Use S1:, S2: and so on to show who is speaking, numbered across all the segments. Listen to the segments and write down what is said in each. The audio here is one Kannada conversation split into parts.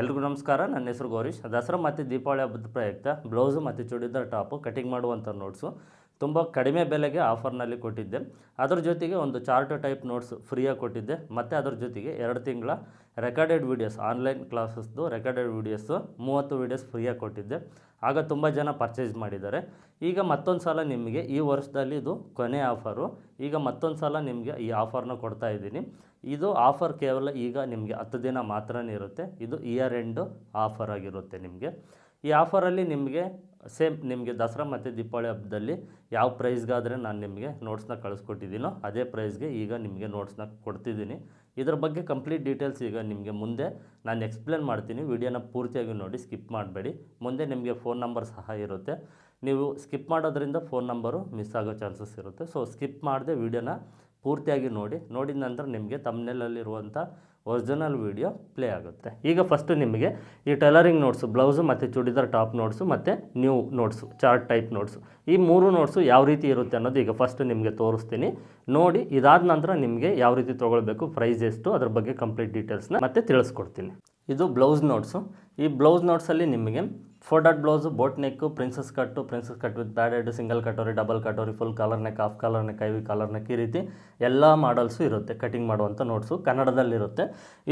S1: ಎಲ್ರಿಗೂ ನಮಸ್ಕಾರ. ನನ್ನ ಹೆಸರು ಗೌರೀಶ್. ದಸರಾ ಮತ್ತು ದೀಪಾವಳಿ ಹಬ್ಬದ ಪ್ರಯುಕ್ತ ಬ್ಲೌಸು ಮತ್ತು ಚೂಡಿದಾರ್ ಟಾಪು ಕಟಿಂಗ್ ಮಾಡುವಂಥ ನೋಟ್ಸು. ತುಂಬ ಕಡಿಮೆ ಬೆಲೆಗೆ ಆಫರ್ನಲ್ಲಿ ಕೊಟ್ಟಿದ್ದೆ. ಅದ್ರ ಜೊತೆಗೆ ಒಂದು ಚಾರ್ಟ್ ಟೈಪ್ ನೋಟ್ಸ್ ಫ್ರೀಯಾಗಿ ಕೊಟ್ಟಿದ್ದೆ. ಮತ್ತು ಅದ್ರ ಜೊತೆಗೆ ಎರಡು ತಿಂಗಳ ರೆಕಾರ್ಡೆಡ್ ವೀಡಿಯೋಸ್, ಆನ್ಲೈನ್ ಕ್ಲಾಸಸ್ದು ರೆಕಾರ್ಡೆಡ್ ವೀಡಿಯೋಸು, ಮೂವತ್ತು ವೀಡಿಯೋಸ್ ಫ್ರೀಯಾಗಿ ಕೊಟ್ಟಿದ್ದೆ. ಆಗ ತುಂಬ ಜನ ಪರ್ಚೇಸ್ ಮಾಡಿದ್ದಾರೆ. ಈಗ ಮತ್ತೊಂದು ಸಲ ನಿಮಗೆ ಈ ವರ್ಷದಲ್ಲಿ ಇದು ಕೊನೆ ಆಫರು. ಈಗ ಮತ್ತೊಂದು ಸಲ ನಿಮಗೆ ಈ ಆಫರ್ನ ಕೊಡ್ತಾ ಇದ್ದೀನಿ. ಇದು ಆಫರ್ ಕೇವಲ ಈಗ ನಿಮಗೆ ಹತ್ತು ದಿನ ಮಾತ್ರ ಇರುತ್ತೆ. ಇದು ಇಯರ್ ಎಂಡು ಆಫರ್ ಆಗಿರುತ್ತೆ ನಿಮಗೆ. ಈ ಆಫರಲ್ಲಿ ನಿಮಗೆ ಸೇಮ್ ನಿಮಗೆ ದಸರಾ ಮತ್ತು ದೀಪಾವಳಿ ಹಬ್ಬದಲ್ಲಿ ಯಾವ ಪ್ರೈಸ್ಗಾದರೆ ನಾನು ನಿಮಗೆ ನೋಟ್ಸ್ನ ಕಳಿಸ್ಕೊಟ್ಟಿದ್ದೀನೋ ಅದೇ ಪ್ರೈಸ್ಗೆ ಈಗ ನಿಮಗೆ ನೋಟ್ಸ್ನ ಕೊಡ್ತಿದ್ದೀನಿ ಇದ್ರ ಬಗ್ಗೆ ಕಂಪ್ಲೀಟ್ ಡೀಟೇಲ್ಸ್ ಈಗ ನಿಮಗೆ ಮುಂದೆ ನಾನು ಎಕ್ಸ್ಪ್ಲೇನ್ ಮಾಡ್ತೀನಿ. ವಿಡಿಯೋನ ಪೂರ್ತಿಯಾಗಿ ನೋಡಿ ಸ್ಕಿಪ್ ಮಾಡಬೇಡಿ. ಮುಂದೆ ನಿಮಗೆ ಫೋನ್ ನಂಬರ್ ಸಹ ಇರುತ್ತೆ. ನೀವು ಸ್ಕಿಪ್ ಮಾಡೋದ್ರಿಂದ ಫೋನ್ ನಂಬರು ಮಿಸ್ ಆಗೋ ಚಾನ್ಸಸ್ ಇರುತ್ತೆ. ಸೊ ಸ್ಕಿಪ್ ಮಾಡದೆ ವಿಡಿಯೋನ ಪೂರ್ತಿಯಾಗಿ ನೋಡಿ, ನೋಡಿದ ನಂತರ ನಿಮಗೆ ತಮ್ಮನೇಲಲ್ಲಿರುವಂಥ ಒರಿಜಿನಲ್ ವೀಡಿಯೋ ಪ್ಲೇ ಆಗುತ್ತೆ. ಈಗ ಫಸ್ಟು ನಿಮಗೆ ಈ ಟೈಲರಿಂಗ್ ನೋಟ್ಸು ಬ್ಲೌಸು ಮತ್ತು ಚೂಡಿದಾರ್ ಟಾಪ್ ನೋಟ್ಸು ಮತ್ತು new notes chart type notes ಈ ಮೂರು ನೋಟ್ಸು ಯಾವ ರೀತಿ ಇರುತ್ತೆ ಅನ್ನೋದು ಈಗ ಫಸ್ಟ್ ನಿಮಗೆ ತೋರಿಸ್ತೀನಿ. ನೋಡಿ, ಇದಾದ ನಂತರ ನಿಮಗೆ ಯಾವ ರೀತಿ ತೊಗೊಳ್ಬೇಕು ಪ್ರೈಸ್ ಎಷ್ಟು, ಅದ್ರ ಬಗ್ಗೆ ಕಂಪ್ಲೀಟ್ ಡೀಟೇಲ್ಸ್ನ ಮತ್ತೆ ತಿಳಿಸ್ಕೊಡ್ತೀನಿ. ಇದು ಬ್ಲೌಸ್ ನೋಟ್ಸು ಈ ಬ್ಲೌಸ್ ನೋಟ್ಸಲ್ಲಿ ನಿಮಗೆ four dot blouse boat neck princess cut princess cut with padded single katori double katori full collar neck half collar neck IV collar neck ಈ ರೀತಿ ಎಲ್ಲ ಮಾಡಲ್ಸು ಇರುತ್ತೆ ಕಟಿಂಗ್ ಮಾಡುವಂಥ ನೋಟ್ಸು ಕನ್ನಡದಲ್ಲಿರುತ್ತೆ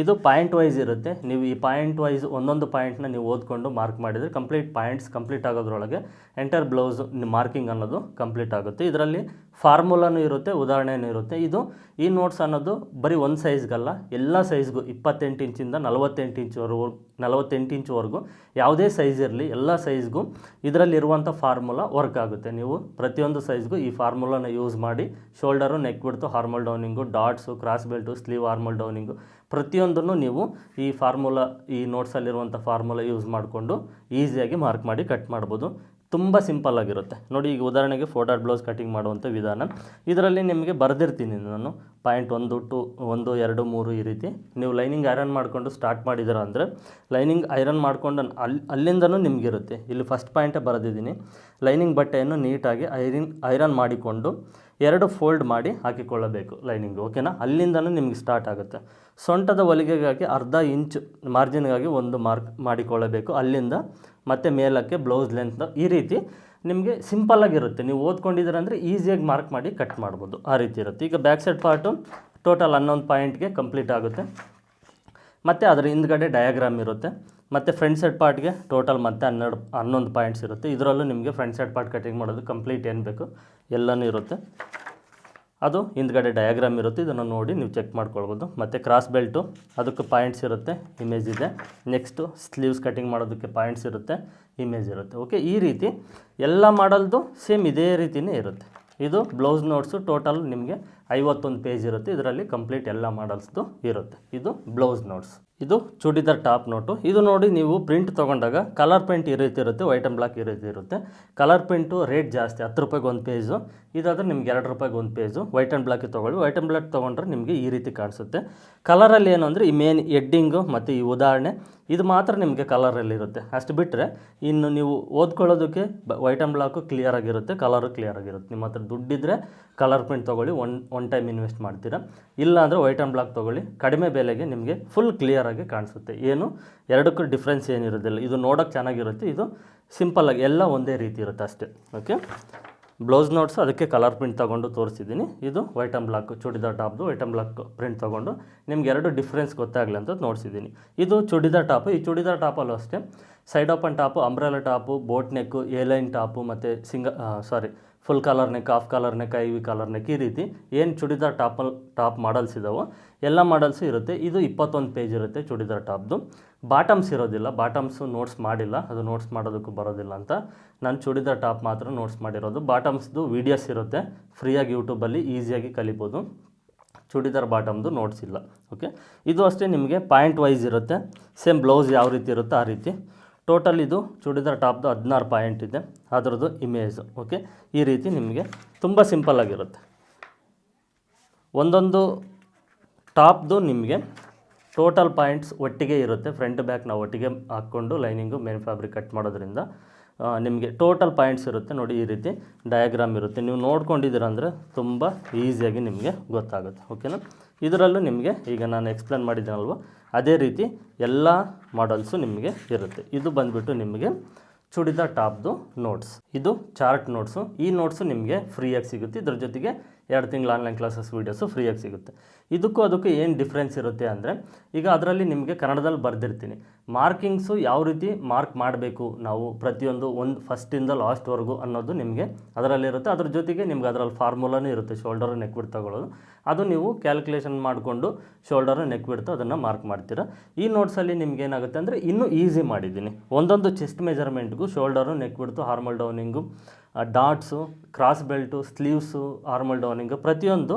S1: ಇದು ಪಾಯಿಂಟ್ ವೈಸ್ ಇರುತ್ತೆ. ನೀವು ಈ ಪಾಯಿಂಟ್ ವೈಸ್ ಒಂದೊಂದು ಪಾಯಿಂಟ್ನ ನೀವು ಓದ್ಕೊಂಡು ಮಾರ್ಕ್ ಮಾಡಿದರೆ ಕಂಪ್ಲೀಟ್ ಪಾಯಿಂಟ್ಸ್ ಕಂಪ್ಲೀಟ್ ಆಗೋದ್ರೊಳಗೆ ಎಂಟರ್ ಬ್ಲೌಸ್ ಮಾರ್ಕಿಂಗ್ ಅನ್ನೋದು ಕಂಪ್ಲೀಟ್ ಆಗುತ್ತೆ. ಇದರಲ್ಲಿ ಫಾರ್ಮುಲಾನು ಇರುತ್ತೆ, ಉದಾಹರಣೆನೂ ಇರುತ್ತೆ. ಇದು ಈ ನೋಟ್ಸ್ ಅನ್ನೋದು ಬರೀ ಒಂದು ಸೈಜ್ಗಲ್ಲ ಎಲ್ಲ ಸೈಜ್ಗೂ ಇಪ್ಪತ್ತೆಂಟು ಇಂಚಿಂದ ನಲವತ್ತೆಂಟು ಇಂಚ್ವರೆಗೂ ನಲವತ್ತೆಂಟು ಇಂಚ್ವರೆಗೂ ಯಾವುದೇ ಸೈಜ್ ಇರಲಿ, ಎಲ್ಲ ಸೈಜ್ಗೂ ಇದರಲ್ಲಿರುವಂಥ ಫಾರ್ಮುಲಾ ವರ್ಕ್ ಆಗುತ್ತೆ. ನೀವು ಪ್ರತಿಯೊಂದು ಸೈಜ್ಗೂ ಈ ಫಾರ್ಮುಲಾನ ಯೂಸ್ ಮಾಡಿ ಶೋಲ್ಡರು ನೆಕ್ ಬಿಡ್ತು armhole drawing dots cross belt sleeve armhole drawing ಪ್ರತಿಯೊಂದನ್ನು ನೀವು ಈ ಫಾರ್ಮುಲಾ, ಈ ನೋಟ್ಸಲ್ಲಿರುವಂಥ ಫಾರ್ಮುಲಾ ಯೂಸ್ ಮಾಡಿಕೊಂಡು ಈಸಿಯಾಗಿ ಮಾರ್ಕ್ ಮಾಡಿ ಕಟ್ ಮಾಡ್ಬೋದು. ತುಂಬ ಸಿಂಪಲ್ ಆಗಿರುತ್ತೆ. ನೋಡಿ, ಈಗ ಉದಾಹರಣೆಗೆ ಫೋಟೋ ಬ್ಲೌಸ್ ಕಟಿಂಗ್ ಮಾಡುವಂಥ ವಿಧಾನ. ಇದರಲ್ಲಿ ನಿಮಗೆ ಬರೆದಿರ್ತೀನಿ ನಾನು. ಪಾಯಿಂಟ್ ಒಂದು ಟು ಒಂದು ಎರಡು ಮೂರು ಈ ರೀತಿ. ನೀವು ಲೈನಿಂಗ್ ಐರನ್ ಮಾಡಿಕೊಂಡು ಸ್ಟಾರ್ಟ್ ಮಾಡಿದ್ದೀರ ಅಂದರೆ, ಲೈನಿಂಗ್ ಐರನ್ ಮಾಡಿಕೊಂಡು ಅಲ್ಲಿ ಅಲ್ಲಿಂದನೂ ನಿಮಗಿರುತ್ತೆ. ಇಲ್ಲಿ ಫಸ್ಟ್ ಪಾಯಿಂಟೇ ಬರೆದಿದ್ದೀನಿ. ಲೈನಿಂಗ್ ಬಟ್ಟೆಯನ್ನು ನೀಟಾಗಿ ಐರಿನ್, ಐರನ್ ಮಾಡಿಕೊಂಡು ಎರಡು ಫೋಲ್ಡ್ ಮಾಡಿ ಹಾಕಿಕೊಳ್ಳಬೇಕು ಲೈನಿಂಗ್, ಓಕೆನಾ? ಅಲ್ಲಿಂದನೂ ನಿಮಗೆ ಸ್ಟಾರ್ಟ್ ಆಗುತ್ತೆ. ಸೊಂಟದ ಹೊಲಿಗೆಗಾಗಿ ಅರ್ಧ ಇಂಚ್ ಮಾರ್ಜಿನ್ಗಾಗಿ ಒಂದು ಮಾರ್ಕ್ ಮಾಡಿಕೊಳ್ಳಬೇಕು. ಅಲ್ಲಿಂದ ಮತ್ತು ಮೇಲಕ್ಕೆ ಬ್ಲೌಸ್ ಲೆಂತ್ ಈ ರೀತಿ ನಿಮಗೆ ಸಿಂಪಲ್ಲಾಗಿರುತ್ತೆ ನೀವು ಓದ್ಕೊಂಡಿದ್ದೀರ ಅಂದರೆ ಈಸಿಯಾಗಿ ಮಾರ್ಕ್ ಮಾಡಿ ಕಟ್ ಮಾಡ್ಬೋದು. ಆ ರೀತಿ ಇರುತ್ತೆ. ಈಗ ಬ್ಯಾಕ್ ಸೈಡ್ ಪಾರ್ಟು ಟೋಟಲ್ ಹನ್ನೊಂದು ಪಾಯಿಂಟ್ಗೆ ಕಂಪ್ಲೀಟ್ ಆಗುತ್ತೆ. ಮತ್ತು ಅದರ ಹಿಂದ್ಗಡೆ ಡಯಾಗ್ರಾಮ್ ಇರುತ್ತೆ. ಮತ್ತು ಫ್ರಂಟ್ ಸೈಡ್ ಪಾರ್ಟ್ಗೆ ಟೋಟಲ್ ಮತ್ತೆ ಹನ್ನೆರಡು, ಹನ್ನೊಂದು ಪಾಯಿಂಟ್ಸ್ ಇರುತ್ತೆ. ಇದರಲ್ಲೂ ನಿಮಗೆ ಫ್ರಂಟ್ ಸೈಡ್ ಪಾರ್ಟ್ ಕಟಿಂಗ್ ಮಾಡೋದು ಕಂಪ್ಲೀಟ್ ಏನು ಬೇಕು, ಎಲ್ಲನೂ ಇರುತ್ತೆ. ಅದು ಹಿಂದ್ಗಡೆ ಡಯಾಗ್ರಾಮ್ ಇರುತ್ತೆ, ಇದನ್ನು ನೋಡಿ ನೀವು ಚೆಕ್ ಮಾಡ್ಕೊಳ್ಬೋದು. ಮತ್ತು ಕ್ರಾಸ್ ಬೆಲ್ಟು ಅದಕ್ಕೆ ಪಾಯಿಂಟ್ಸ್ ಇರುತ್ತೆ ಇಮೇಜ್ ಇದೆ. ನೆಕ್ಸ್ಟು ಸ್ಲೀವ್ಸ್ ಕಟ್ಟಿಂಗ್ ಮಾಡೋದಕ್ಕೆ ಪಾಯಿಂಟ್ಸ್ ಇರುತ್ತೆ ಇಮೇಜ್ ಇರುತ್ತೆ. ಓಕೆ ಈ ರೀತಿ ಎಲ್ಲ ಮಾಡಲ್ದು ಸೇಮ್ ಇದೇ ರೀತಿಯೇ ಇರುತ್ತೆ. ಇದು ಬ್ಲೌಸ್ ನೋಟ್ಸು ಟೋಟಲ್ ನಿಮಗೆ ಐವತ್ತೊಂದು ಪೇಜ್ ಇರುತ್ತೆ. ಇದರಲ್ಲಿ ಕಂಪ್ಲೀಟ್ ಎಲ್ಲ ಮಾಡಲ್ಸ್ದು ಇರುತ್ತೆ. ಇದು ಬ್ಲೌಸ್ ನೋಟ್ಸ್ ಇದು ಚೂಡಿದಾರ್ ಟಾಪ್ ನೋಟು ಇದು ನೋಡಿ ನೀವು ಪ್ರಿಂಟ್ ತೊಗೊಂಡಾಗ ಕಲರ್ ಪ್ರಿಂಟ್ ಈ ರೀತಿ ಇರುತ್ತೆ. ವೈಟ್ ಆ್ಯಂಡ್ ಬ್ಲಾಕ್ ಈ ರೀತಿ ಇರುತ್ತೆ. ಕಲರ್ ಪ್ರಿಂಟು ರೇಟ್ ಜಾಸ್ತಿ, ಹತ್ತು ರೂಪಾಯಿಗೆ ಒಂದು ಪೇಜು ಇದಾದರೆ ನಿಮ್ಗೆ ಎರಡು ರೂಪಾಯಿಗೆ ಒಂದು ಪೇಜು ವೈಟ್ ಆ್ಯಂಡ್ ಬ್ಲ್ಯಾಕಿಗೆ ತೊಗೊಳ್ಳಿ. ವೈಟ್ ಆ್ಯಂಡ್ ಬ್ಲಾಕ್ ತೊಗೊಂಡ್ರೆ ನಿಮಗೆ ಈ ರೀತಿ ಕಾಣಿಸುತ್ತೆ. ಕಲರಲ್ಲಿ ಏನು ಅಂದರೆ ಈ ಮೇನ್ ಎಡ್ಡಿಂಗು ಮತ್ತು ಈ ಉದಾಹರಣೆ, ಇದು ಮಾತ್ರ ನಿಮಗೆ ಕಲರಲ್ಲಿ ಇರುತ್ತೆ. ಅಷ್ಟು ಬಿಟ್ಟರೆ ಇನ್ನು ನೀವು ಓದ್ಕೊಳ್ಳೋದಕ್ಕೆ ವೈಟ್ ಆ್ಯಂಡ್ ಬ್ಲಾಕು ಕ್ಲಿಯರ್ ಆಗಿರುತ್ತೆ. ಕಲರು ಕ್ಲಿಯರ್ ಆಗಿರುತ್ತೆ. ನಿಮ್ಮ ಹತ್ರ ದುಡ್ಡಿದ್ದರೆ ಕಲರ್ ಪ್ರಿಂಟ್ ತೊಗೊಳ್ಳಿ. ಒನ್ ಒನ್ ಟೈಮ್ ಇನ್ವೆಸ್ಟ್ ಮಾಡ್ತೀರಾ? ಇಲ್ಲ ಅಂದರೆ ವೈಟ್ ಆ್ಯಂಡ್ ಬ್ಲಾಕ್ ತೊಗೊಳ್ಳಿ. ಕಡಿಮೆ ಬೆಲೆಗೆ ನಿಮಗೆ ಫುಲ್ ಕ್ಲಿಯರಾಗಿ ಕಾಣಿಸುತ್ತೆ. ಏನು? ಎರಡಕ್ಕೂ ಡಿಫ್ರೆನ್ಸ್ ಏನಿರೋದಿಲ್ಲ. ಇದು ನೋಡೋಕ್ಕೆ ಚೆನ್ನಾಗಿರುತ್ತೆ. ಇದು ಸಿಂಪಲ್ಲಾಗಿ ಎಲ್ಲ ಒಂದೇ ರೀತಿ ಇರುತ್ತೆ ಅಷ್ಟೇ. ಓಕೆ ಬ್ಲೌಸ್ ನೋಟ್ಸ್ ಅದಕ್ಕೆ ಕಲರ್ ಪ್ರಿಂಟ್ ತೊಗೊಂಡು ತೋರಿಸಿದ್ದೀನಿ. ಇದು ವೈಟ್ ಆ್ಯಂಡ್ ಬ್ಲಾಕ್ ಚೂಡಿದಾರ್ ಟಾಪ್ದು ವೈಟ್ ಆ್ಯಂಡ್ ಬ್ಲಾಕ್ ಪ್ರಿಂಟ್ ತೊಗೊಂಡು ನಿಮ್ಗೆ ಎರಡು ಡಿಫ್ರೆನ್ಸ್ ಗೊತ್ತಾಗಲಿ ಅಂತ ನೋಡಿಸಿದ್ದೀನಿ. ಇದು ಚೂಡಿದಾರ್ ಟಾಪ್ ಈ ಚೂಡಿದಾರ್ ಟಾಪಲ್ಲೂ ಅಷ್ಟೇ. Side open top umbrella top boat neck A line top ಮತ್ತು ಸಿಂಗ ಸಾರಿ full collar neck half collar neck I V collar neck ಈ ರೀತಿ ಏನು ಚುಡಿದಾರ್ ಟಾಪಲ್ ಟಾಪ್ ಮಾಡಲ್ಸ್ ಇದ್ದಾವೋ ಎಲ್ಲ ಮಾಡಲ್ಸು ಇರುತ್ತೆ. ಇದು ಇಪ್ಪತ್ತೊಂದು ಪೇಜ್ ಇರುತ್ತೆ ಚುಡಿದಾರ್ ಟಾಪ್ದು ಬಾಟಮ್ಸ್ ಇರೋದಿಲ್ಲ. ಬಾಟಮ್ಸು ನೋಟ್ಸ್ ಮಾಡಿಲ್ಲ. ಅದು ನೋಟ್ಸ್ ಮಾಡೋದಕ್ಕೂ ಬರೋದಿಲ್ಲ ಅಂತ. ನಾನು ಚುಡಿದಾರ್ ಟಾಪ್ ಮಾತ್ರ ನೋಟ್ಸ್ ಮಾಡಿರೋದು. ಬಾಟಮ್ಸ್ದು ವೀಡಿಯೋಸ್ ಇರುತ್ತೆ. ಫ್ರೀಯಾಗಿ ಯೂಟ್ಯೂಬಲ್ಲಿ ಈಸಿಯಾಗಿ ಕಲಿಬೋದು. ಚೂಡಿದಾರ್ ಬಾಟಮ್ದು ನೋಟ್ಸ್ ಇಲ್ಲ. ಓಕೆ ಇದು ಅಷ್ಟೇ ನಿಮಗೆ ಪಾಯಿಂಟ್ ವೈಸ್ ಇರುತ್ತೆ. ಸೇಮ್ ಬ್ಲೌಸ್ ಯಾವ ರೀತಿ ಇರುತ್ತೋ ಆ ರೀತಿ. ಟೋಟಲ್ ಇದು ಚೂಡಿದಾರ್ ಟಾಪ್ದು ಹದಿನಾರು ಪಾಯಿಂಟ್ ಇದೆ. ಅದರದ್ದು ಇಮೇಜು ಓಕೆ ಈ ರೀತಿ ನಿಮಗೆ ತುಂಬ ಸಿಂಪಲ್ಲಾಗಿರುತ್ತೆ ಒಂದೊಂದು ಟಾಪ್ದು ನಿಮಗೆ ಟೋಟಲ್ ಪಾಯಿಂಟ್ಸ್ ಒಟ್ಟಿಗೆ ಇರುತ್ತೆ. ಫ್ರಂಟ್ ಬ್ಯಾಕ್ ನಾವು ಒಟ್ಟಿಗೆ ಹಾಕ್ಕೊಂಡು ಲೈನಿಂಗು ಮೇನ್ ಫ್ಯಾಬ್ರಿಕ್ ಕಟ್ ಮಾಡೋದ್ರಿಂದ ನಿಮಗೆ ಟೋಟಲ್ ಪಾಯಿಂಟ್ಸ್ ಇರುತ್ತೆ. ನೋಡಿ, ಈ ರೀತಿ ಡಯಾಗ್ರಾಮ್ ಇರುತ್ತೆ. ನೀವು ನೋಡ್ಕೊಂಡಿದ್ದೀರ ಅಂದರೆ ತುಂಬ ಈಸಿಯಾಗಿ ನಿಮಗೆ ಗೊತ್ತಾಗುತ್ತೆ. ಓಕೆನಾ ಇದರಲ್ಲೂ ನಿಮಗೆ ಈಗ ನಾನು ಎಕ್ಸ್ಪ್ಲೇನ್ ಮಾಡಿದ್ದೀನಲ್ವ? ಅದೇ ರೀತಿ ಎಲ್ಲ ಮಾಡಲ್ಸು ನಿಮಗೆ ಇರುತ್ತೆ. ಇದು ಬಂದುಬಿಟ್ಟು ನಿಮಗೆ ಚೂಡಿದಾರ್ ಟಾಪ್ದು ನೋಟ್ಸ್ ಇದು ಚಾರ್ಟ್ ನೋಟ್ಸು ಈ ನೋಟ್ಸು ನಿಮಗೆ ಫ್ರೀಯಾಗಿ ಸಿಗುತ್ತೆ. ಇದ್ರ ಜೊತೆಗೆ ಎರಡು ತಿಂಗಳು ಆನ್ಲೈನ್ ಕ್ಲಾಸಸ್ ವೀಡಿಯೋಸು ಫ್ರೀಯಾಗಿ ಸಿಗುತ್ತೆ. ಇದಕ್ಕೂ ಅದಕ್ಕೂ ಏನು ಡಿಫ್ರೆನ್ಸ್ ಇರುತ್ತೆ ಅಂದರೆ, ಈಗ ಅದರಲ್ಲಿ ನಿಮಗೆ ಕನ್ನಡದಲ್ಲಿ ಬರೆದಿರ್ತೀನಿ. ಮಾರ್ಕಿಂಗ್ಸು ಯಾವ ರೀತಿ ಮಾರ್ಕ್ ಮಾಡಬೇಕು ನಾವು ಪ್ರತಿಯೊಂದು ಒಂದು ಫಸ್ಟಿಂದ ಲಾಸ್ಟ್ವರೆಗೂ ಅನ್ನೋದು ನಿಮಗೆ ಅದರಲ್ಲಿರುತ್ತೆ. ಅದ್ರ ಜೊತೆಗೆ ನಿಮ್ಗೆ ಅದರಲ್ಲಿ ಫಾರ್ಮುಲಾನೂ ಇರುತ್ತೆ. ಶೋಲ್ಡರ್ ನೆಕ್ ಬಿಡ್ ತಗೊಳ್ಳೋದು ಅದು ನೀವು ಕ್ಯಾಲ್ಕುಲೇಷನ್ ಮಾಡಿಕೊಂಡು ಶೋಲ್ಡರು ನೆಕ್ ಬಿಡ್ತು ಅದನ್ನು ಮಾರ್ಕ್ ಮಾಡ್ತೀರಾ. ಈ ನೋಟ್ಸಲ್ಲಿ ನಿಮ್ಗೆ ಏನಾಗುತ್ತೆ ಅಂದರೆ ಇನ್ನೂ ಈಸಿ ಮಾಡಿದ್ದೀನಿ. ಒಂದೊಂದು chest ಮೆಜರ್ಮೆಂಟ್ಗೂ shoulder neck width armhole downing darts cross belt sleeves armhole downing ಪ್ರತಿಯೊಂದು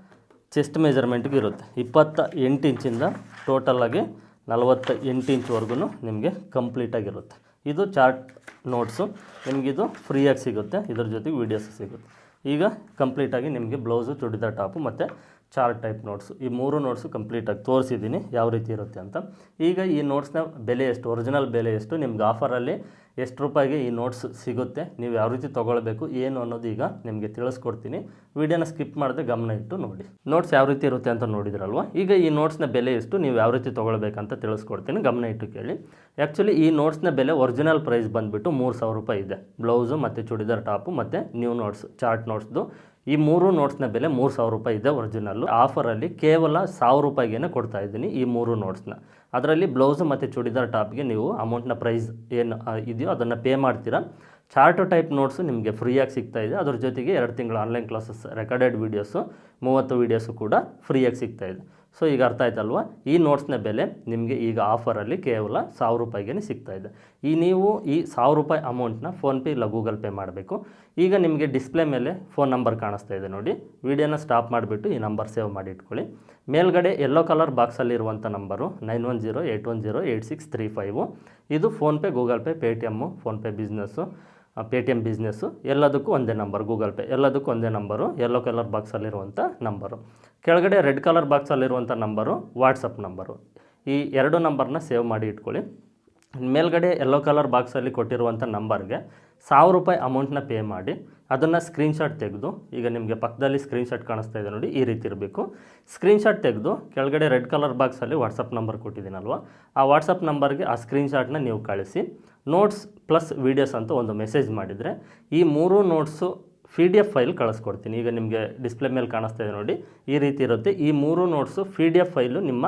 S1: ಚೆಸ್ಟ್ ಮೆಜರ್ಮೆಂಟ್ಗೆ ಇರುತ್ತೆ. ಇಪ್ಪತ್ತ ಎಂಟು ಇಂಚಿಂದ ಟೋಟಲಾಗಿ ನಲವತ್ತ ಎಂಟು ಇಂಚ್ವರೆಗೂ ನಿಮಗೆ ಕಂಪ್ಲೀಟಾಗಿರುತ್ತೆ ಇದು ಚಾರ್ಟ್ ನೋಟ್ಸು ನಿಮಗಿದು ಫ್ರೀಯಾಗಿ ಸಿಗುತ್ತೆ. ಇದ್ರ ಜೊತೆಗೆ ವೀಡಿಯೋಸ್ ಸಿಗುತ್ತೆ. ಈಗ ಕಂಪ್ಲೀಟಾಗಿ ನಿಮಗೆ ಬ್ಲೌಸು ಚೂಡಿದಾರ್ ಟಾಪು ಮತ್ತು ಚಾರ್ಟ್ ಟೈಪ್ ನೋಟ್ಸು ಈ ಮೂರು ನೋಟ್ಸು ಕಂಪ್ಲೀಟಾಗಿ ತೋರಿಸಿದ್ದೀನಿ. ಯಾವ ರೀತಿ ಇರುತ್ತೆ ಅಂತ. ಈಗ ಈ ನೋಟ್ಸ್ನ ಬೆಲೆ ಎಷ್ಟು? ಒರಿಜಿನಲ್ ಬೆಲೆ ಎಷ್ಟು? ನಿಮ್ಗೆ ಆಫರಲ್ಲಿ ಎಷ್ಟು ರೂಪಾಯಿಗೆ ಈ ನೋಟ್ಸ್ ಸಿಗುತ್ತೆ, ನೀವು ಯಾವ ರೀತಿ ತೊಗೊಳ್ಬೇಕು, ಏನು ಅನ್ನೋದು ಈಗ ನಿಮಗೆ ತಿಳಿಸ್ಕೊಡ್ತೀನಿ. ವಿಡಿಯೋನ ಸ್ಕಿಪ್ ಮಾಡದೆ ಗಮನ ಇಟ್ಟು ನೋಡಿ. ನೋಟ್ಸ್ ಯಾವ ರೀತಿ ಇರುತ್ತೆ ಅಂತ ನೋಡಿದ್ರಲ್ವ? ಈಗ ಈ ನೋಟ್ಸ್ನ ಬೆಲೆ ಎಷ್ಟು, ನೀವು ಯಾವ ರೀತಿ ತೊಗೊಳ್ಬೇಕಂತ ತಿಳಿಸ್ಕೊಡ್ತೀನಿ. ಗಮನ ಇಟ್ಟು ಕೇಳಿ. ಆ್ಯಕ್ಚುಲಿ ಈ ನೋಟ್ಸ್ನ ಬೆಲೆ ಒರಿಜಿನಲ್ ಪ್ರೈಸ್ ಬಂದುಬಿಟ್ಟು ಮೂರು ಸಾವಿರ ರೂಪಾಯಿ ಇದೆ. ಬ್ಲೌಸು ಮತ್ತು ಚೂಡಿದಾರ್ ಟಾಪು, ಮತ್ತು ನ್ಯೂ ನೋಟ್ಸ್ ಚಾರ್ಟ್ ನೋಟ್ಸ್ದು ಈ ಮೂರು ನೋಟ್ಸ್ನ ಬೆಲೆ ಮೂರು ಸಾವಿರ ರೂಪಾಯಿ ಇದೆ ಒರಿಜಿನಲ್ಲು ಆಫರಲ್ಲಿ ಕೇವಲ ಸಾವಿರ ರೂಪಾಯಿಗೇನೆ ಕೊಡ್ತಾ ಇದ್ದೀನಿ ಈ ಮೂರು ನೋಟ್ಸ್ನ. ಅದರಲ್ಲಿ ಬ್ಲೌಸು ಮತ್ತು ಚೂಡಿದಾರ್ ಟಾಪ್ಗೆ ನೀವು ಅಮೌಂಟ್ನ ಪ್ರೈಸ್ ಏನು ಇದೆಯೋ ಅದನ್ನು ಪೇ ಮಾಡ್ತೀರಾ. ಚಾರ್ಟು ಟೈಪ್ ನೋಟ್ಸು ನಿಮಗೆ ಫ್ರೀಯಾಗಿ ಸಿಗ್ತಾ ಇದೆ. ಅದ್ರ ಜೊತೆಗೆ ಎರಡು ತಿಂಗಳ ಆನ್ಲೈನ್ ಕ್ಲಾಸಸ್, ರೆಕಾರ್ಡೆಡ್ ವೀಡಿಯೋಸು, ಮೂವತ್ತು ವೀಡಿಯೋಸು ಕೂಡ ಫ್ರೀಯಾಗಿ ಸಿಗ್ತಾ ಇದೆ. ಸೊ ಈಗ ಅರ್ಥ ಆಯ್ತಲ್ವಾ? ಈ ನೋಟ್ಸ್ನ ಬೆಲೆ ನಿಮಗೆ ಈಗ ಆಫರಲ್ಲಿ ಕೇವಲ ಸಾವಿರ ರೂಪಾಯಿಗೆ ಸಿಗ್ತಾ ಇದೆ. ಈ ನೀವು ಈ ಸಾವಿರ ರೂಪಾಯಿ ಅಮೌಂಟ್ನ ಫೋನ್ಪೇ ಇಲ್ಲ ಗೂಗಲ್ ಪೇ ಮಾಡಬೇಕು. ಈಗ ನಿಮಗೆ ಡಿಸ್ಪ್ಲೇ ಮೇಲೆ ಫೋನ್ ನಂಬರ್ ಕಾಣಿಸ್ತಾ ಇದೆ ನೋಡಿ. ವಿಡಿಯೋನ ಸ್ಟಾಪ್ ಮಾಡಿಬಿಟ್ಟು ಈ ನಂಬರ್ ಸೇವ್ ಮಾಡಿ ಇಟ್ಕೊಳ್ಳಿ. ಮೇಲ್ಗಡೆ yellow colour ಬಾಕ್ಸಲ್ಲಿರುವಂಥ number nine one zero eight one zero eight six three five. ಇದು PhonePe Google Pay Paytm PhonePe business Paytm business ಎಲ್ಲದಕ್ಕೂ ಒಂದೇ ನಂಬರ್ ಗೂಗಲ್ ಪೇ ಎಲ್ಲದಕ್ಕೂ ಒಂದೇ ನಂಬರು ಯೆಲ್ಲೋ ಕಲರ್ ಬಾಕ್ಸಲ್ಲಿರುವಂಥ ನಂಬರು ಕೆಳಗಡೆ ರೆಡ್ ಕಲರ್ ಬಾಕ್ಸಲ್ಲಿರುವಂಥ ನಂಬರು ವಾಟ್ಸಪ್ ನಂಬರು ಈ ಎರಡು ನಂಬರ್ನ ಸೇವ್ ಮಾಡಿ ಇಟ್ಕೊಳ್ಳಿ. ಮೇಲ್ಗಡೆ ಯೆಲ್ಲೋ ಕಲರ್ ಬಾಕ್ಸಲ್ಲಿ ಕೊಟ್ಟಿರುವಂಥ ನಂಬರ್ಗೆ ಸಾವಿರ ರೂಪಾಯಿ ಅಮೌಂಟ್ನ ಪೇ ಮಾಡಿ. ಅದನ್ನು ಸ್ಕ್ರೀನ್ಶಾಟ್ ತೆಗೆದು, ಈಗ ನಿಮಗೆ ಪಕ್ಕದಲ್ಲಿ ಸ್ಕ್ರೀನ್ಶಾಟ್ ಕಾಣಿಸ್ತಾ ಇದೆ ನೋಡಿ, ಈ ರೀತಿ ಇರಬೇಕು. ಸ್ಕ್ರೀನ್ಶಾಟ್ ತೆಗೆದು, ಕೆಳಗಡೆ ರೆಡ್ ಕಲರ್ ಬಾಕ್ಸಲ್ಲಿ ವಾಟ್ಸಪ್ ನಂಬರ್ ಕೊಟ್ಟಿದ್ದೀನಲ್ವ? ಆ ವಾಟ್ಸಪ್ ನಂಬರ್ಗೆ ಆ ಸ್ಕ್ರೀನ್ಶಾಟ್ನ ನೀವು ಕಳಿಸಿ. ನೋಟ್ಸ್ ಪ್ಲಸ್ ವೀಡಿಯೋಸ್ ಅಂತ ಒಂದು ಮೆಸೇಜ್ ಮಾಡಿದರೆ, ಈ ಮೂರು notes P D F file ಕಳಿಸ್ಕೊಡ್ತೀನಿ. ಈಗ ನಿಮಗೆ ಡಿಸ್ಪ್ಲೇ ಮೇಲೆ ಕಾಣಿಸ್ತಾ ಇದೆ ನೋಡಿ, ಈ ರೀತಿ ಇರುತ್ತೆ. ಈ ಮೂರು notes P D F file ನಿಮ್ಮ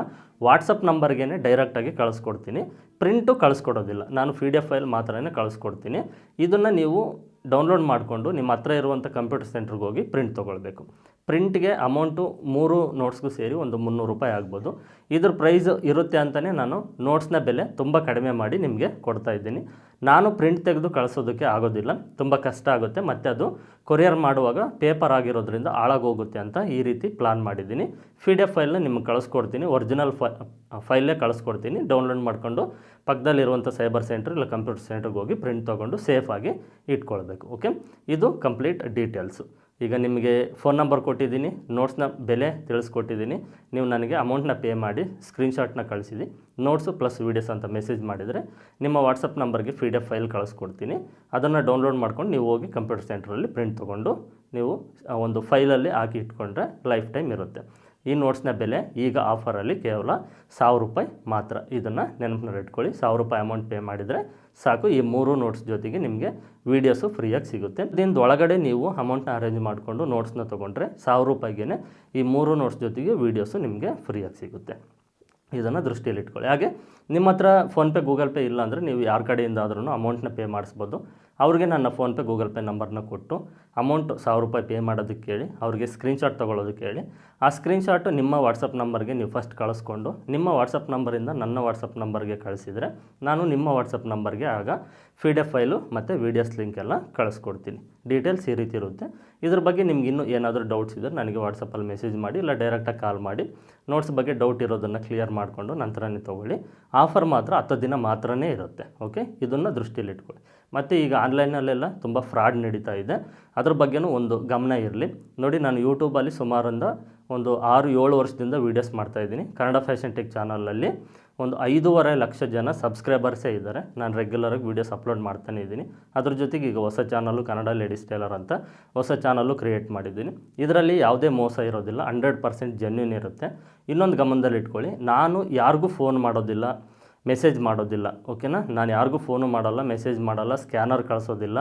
S1: ವಾಟ್ಸಪ್ ನಂಬರ್ಗೆ ಡೈರೆಕ್ಟಾಗಿ ಕಳಿಸ್ಕೊಡ್ತೀನಿ. ಪ್ರಿಂಟು ಕಳಿಸ್ಕೊಡೋದಿಲ್ಲ. ನಾನು ಪಿ ಡಿ ಎಫ್ ಫೈಲ್ ಮಾತ್ರನೇ ಕಳಿಸ್ಕೊಡ್ತೀನಿ. ಇದನ್ನು ನೀವು ಡೌನ್ಲೋಡ್ ಮಾಡಿಕೊಂಡು ನಿಮ್ಮ ಹತ್ರ ಇರುವಂಥ ಕಂಪ್ಯೂಟರ್ ಸೆಂಟ್ರಿಗೆ ಹೋಗಿ ಪ್ರಿಂಟ್ ತೊಗೊಳ್ಬೇಕು. ಪ್ರಿಂಟ್ಗೆ ಅಮೌಂಟು ಮೂರು ನೋಟ್ಸ್ಗೂ ಸೇರಿ ಒಂದು ಮುನ್ನೂರು ರೂಪಾಯಿ ಆಗ್ಬೋದು. ಇದ್ರ ಪ್ರೈಸ್ ಇರುತ್ತೆ ಅಂತಲೇ ನಾನು ನೋಟ್ಸ್ನ ಬೆಲೆ ತುಂಬ ಕಡಿಮೆ ಮಾಡಿ ನಿಮಗೆ ಕೊಡ್ತಾ ಇದ್ದೀನಿ. ನಾನು ಪ್ರಿಂಟ್ ತೆಗೆದು ಕಳಿಸೋದಕ್ಕೆ ಆಗೋದಿಲ್ಲ. ತುಂಬ ಕಷ್ಟ ಆಗುತ್ತೆ. ಮತ್ತು ಅದು ಕೊರಿಯರ್ ಮಾಡುವಾಗ ಪೇಪರ್ ಆಗಿರೋದ್ರಿಂದ ಹಾಳಾಗೋಗುತ್ತೆ ಅಂತ ಈ ರೀತಿ ಪ್ಲಾನ್ ಮಾಡಿದ್ದೀನಿ. ಪಿ ಡಿ ಎಫ್ ಫೈಲ್ನ ನಿಮ್ಗೆ ಕಳಿಸ್ಕೊಡ್ತೀನಿ. ಒರಿಜಿನಲ್ ಫೈ ಫೈಲೇ ಕಳಿಸ್ಕೊಡ್ತೀನಿ. ಡೌನ್ಲೋಡ್ ಮಾಡಿಕೊಂಡು ಪಕ್ಕದಲ್ಲಿರುವಂಥ ಸೈಬರ್ ಸೆಂಟ್ರ್ ಇಲ್ಲ ಕಂಪ್ಯೂಟರ್ ಸೆಂಟ್ರಿಗೆ ಹೋಗಿ ಪ್ರಿಂಟ್ ತೊಗೊಂಡು ಸೇಫಾಗಿ ಇಟ್ಕೊಳ್ಬೇಕು. ಓಕೆ? ಇದು ಕಂಪ್ಲೀಟ್ ಡೀಟೇಲ್ಸು. ಈಗ ನಿಮಗೆ ಫೋನ್ ನಂಬರ್ ಕೊಟ್ಟಿದ್ದೀನಿ ನೋಟ್ಸ್ನ ಬೆಲೆ ತಿಳಿಸ್ಕೊಟ್ಟಿದ್ದೀನಿ. ನೀವು ನನಗೆ ಅಮೌಂಟ್ನ ಪೇ ಮಾಡಿ ಸ್ಕ್ರೀನ್ಶಾಟ್ನ ಕಳಿಸಿದಿ ನೋಟ್ಸು ಪ್ಲಸ್ ವೀಡಿಯೋಸ್ ಅಂತ ಮೆಸೇಜ್ ಮಾಡಿದರೆ ನಿಮ್ಮ ವಾಟ್ಸಪ್ ನಂಬರ್ಗೆ ಪಿ ಫೈಲ್ ಕಳಿಸ್ಕೊಡ್ತೀನಿ. ಅದನ್ನು ಡೌನ್ಲೋಡ್ ಮಾಡ್ಕೊಂಡು ನೀವು ಹೋಗಿ ಕಂಪ್ಯೂಟರ್ ಸೆಂಟ್ರಲ್ಲಿ ಪ್ರಿಂಟ್ ತೊಗೊಂಡು ನೀವು ಒಂದು ಫೈಲಲ್ಲಿ ಹಾಕಿ ಇಟ್ಕೊಂಡ್ರೆ ಲೈಫ್ ಟೈಮ್ ಇರುತ್ತೆ. ಈ ನೋಟ್ಸ್ನ ಬೆಲೆ ಈಗ ಆಫರಲ್ಲಿ ಕೇವಲ ಸಾವಿರ ರೂಪಾಯಿ ಮಾತ್ರ. ಇದನ್ನು ನೆನಪಿನಲ್ಲಿ ಇಟ್ಕೊಳ್ಳಿ ಸಾವಿರ ರೂಪಾಯಿ ಅಮೌಂಟ್ ಪೇ ಮಾಡಿದರೆ ಸಾಕು. ಈ ಮೂರು ನೋಟ್ಸ್ ಜೊತೆಗೆ ನಿಮಗೆ ವೀಡಿಯೋಸು ಫ್ರೀಯಾಗಿ ಸಿಗುತ್ತೆ. ದಿನದ ಒಳಗಡೆ ನೀವು ಅಮೌಂಟ್ನ ಅರೇಂಜ್ ಮಾಡಿಕೊಂಡು ನೋಟ್ಸ್ನ ತೊಗೊಂಡ್ರೆ ಸಾವಿರ ರೂಪಾಯಿಗೆ ಈ ಮೂರು ನೋಟ್ಸ್ ಜೊತೆಗೆ ವೀಡಿಯೋಸು ನಿಮಗೆ ಫ್ರೀಯಾಗಿ ಸಿಗುತ್ತೆ. ಇದನ್ನು ದೃಷ್ಟಿಯಲ್ಲಿ ಇಟ್ಕೊಳ್ಳಿ. ಹಾಗೆ ನಿಮ್ಮ ಹತ್ರ ಫೋನ್ಪೇ ಗೂಗಲ್ ಪೇ ಇಲ್ಲ ಅಂದರೆ ನೀವು ಯಾರ ಕಡೆಯಿಂದ ಆದ್ರೂ ಅಮೌಂಟ್ನ ಪೇ ಮಾಡಿಸ್ಬೋದು. ಅವ್ರಿಗೆ ನನ್ನ ಫೋನ್ಪೇ ಗೂಗಲ್ ಪೇ ನಂಬರ್ನ ಕೊಟ್ಟು ಅಮೌಂಟ್ ಸಾವಿರ ರೂಪಾಯಿ ಪೇ ಮಾಡೋದಕ್ಕೆ ಹೇಳಿ ಅವ್ರಿಗೆ ಸ್ಕ್ರೀನ್ಶಾಟ್ ತೊಗೊಳೋದಕ್ಕೆ ಹೇಳಿ ಆ ಸ್ಕ್ರೀನ್ಶಾಟು ನಿಮ್ಮ ವಾಟ್ಸಪ್ ನಂಬರ್ಗೆ ನೀವು ಫಸ್ಟ್ ಕಳಿಸ್ಕೊಂಡು, ನಿಮ್ಮ ವಾಟ್ಸಪ್ ನಂಬರಿಂದ ನನ್ನ ವಾಟ್ಸಪ್ ನಂಬರ್ಗೆ ಕಳಿಸಿದರೆ ನಾನು ನಿಮ್ಮ ವಾಟ್ಸಪ್ ನಂಬರ್ಗೆ ಆಗ ಪಿ ಡಿ ಎಫ್ ಫೈಲು ಮತ್ತು ವೀಡಿಯೋಸ್ ಲಿಂಕ್ ಎಲ್ಲ ಕಳಿಸ್ಕೊಡ್ತೀನಿ. ಡೀಟೇಲ್ಸ್ ಈ ರೀತಿ ಇರುತ್ತೆ. ಇದ್ರ ಬಗ್ಗೆ ನಿಮ್ಗೆ ಇನ್ನೂ ಏನಾದರೂ ಡೌಟ್ಸ್ ಇದ್ದರೆ ನನಗೆ ವಾಟ್ಸಪ್ಪಲ್ಲಿ ಮೆಸೇಜ್ ಮಾಡಿ, ಇಲ್ಲ ಡೈರೆಕ್ಟಾಗಿ ಕಾಲ್ ಮಾಡಿ. ನೋಟ್ಸ್ ಬಗ್ಗೆ ಡೌಟ್ ಇರೋದನ್ನು ಕ್ಲಿಯರ್ ಮಾಡಿಕೊಂಡು ನಂತರನೇ ತೊಗೊಳ್ಳಿ. ಆಫರ್ ಮಾತ್ರ ಹತ್ತು ದಿನ ಮಾತ್ರನೇ ಇರುತ್ತೆ ಓಕೆ ಇದನ್ನು ದೃಷ್ಟಿಯಲ್ಲಿ ಇಟ್ಕೊಳ್ಳಿ. ಮತ್ತು ಈಗ ಆನ್ಲೈನಲ್ಲೆಲ್ಲ ತುಂಬ ಫ್ರಾಡ್ ನಡೀತಾ ಇದೆ. ಅದ್ರ ಬಗ್ಗೆನೂ ಒಂದು ಗಮನ ಇರಲಿ. ನೋಡಿ, ನಾನು ಯೂಟ್ಯೂಬಲ್ಲಿ ಸುಮಾರಿಂದ ಒಂದು ಆರು ಏಳು ವರ್ಷದಿಂದ ವೀಡಿಯೋಸ್ ಮಾಡ್ತಾಯಿದ್ದೀನಿ ಕನ್ನಡ ಫ್ಯಾಷನ್ ಟೆಕ್ ಚಾನಲಲ್ಲಿ ಒಂದು ಐದೂವರೆ ಲಕ್ಷ ಜನ ಸಬ್ಸ್ಕ್ರೈಬರ್ಸೇ ಇದ್ದಾರೆ. ನಾನು ರೆಗ್ಯುಲರಾಗಿ ವೀಡಿಯೋಸ್ ಅಪ್ಲೋಡ್ ಮಾಡ್ತಾನೆ ಇದ್ದೀನಿ. ಅದ್ರ ಜೊತೆಗೆ ಈಗ ಹೊಸ ಚಾನಲ್ಲು ಕನ್ನಡ ಲೇಡೀಸ್ ಟೇಲರ್ ಅಂತ ಹೊಸ ಚಾನಲ್ಲು ಕ್ರಿಯೇಟ್ ಮಾಡಿದ್ದೀನಿ. ಇದರಲ್ಲಿ ಯಾವುದೇ ಮೋಸ ಇರೋದಿಲ್ಲ ಹಂಡ್ರೆಡ್ ಪರ್ಸೆಂಟ್ ಜೆನ್ಯೂನ್ ಇರುತ್ತೆ. ಇನ್ನೊಂದು ಗಮನದಲ್ಲಿ ಇಟ್ಕೊಳ್ಳಿ, ನಾನು ಯಾರಿಗೂ ಫೋನ್ ಮಾಡೋದಿಲ್ಲ ಮೆಸೇಜ್ ಮಾಡೋದಿಲ್ಲ ಓಕೆನಾ ನಾನು ಯಾರಿಗೂ ಫೋನು ಮಾಡಲ್ಲ ಮೆಸೇಜ್ ಮಾಡಲ್ಲ ಸ್ಕ್ಯಾನರ್ ಕಳಿಸೋದಿಲ್ಲ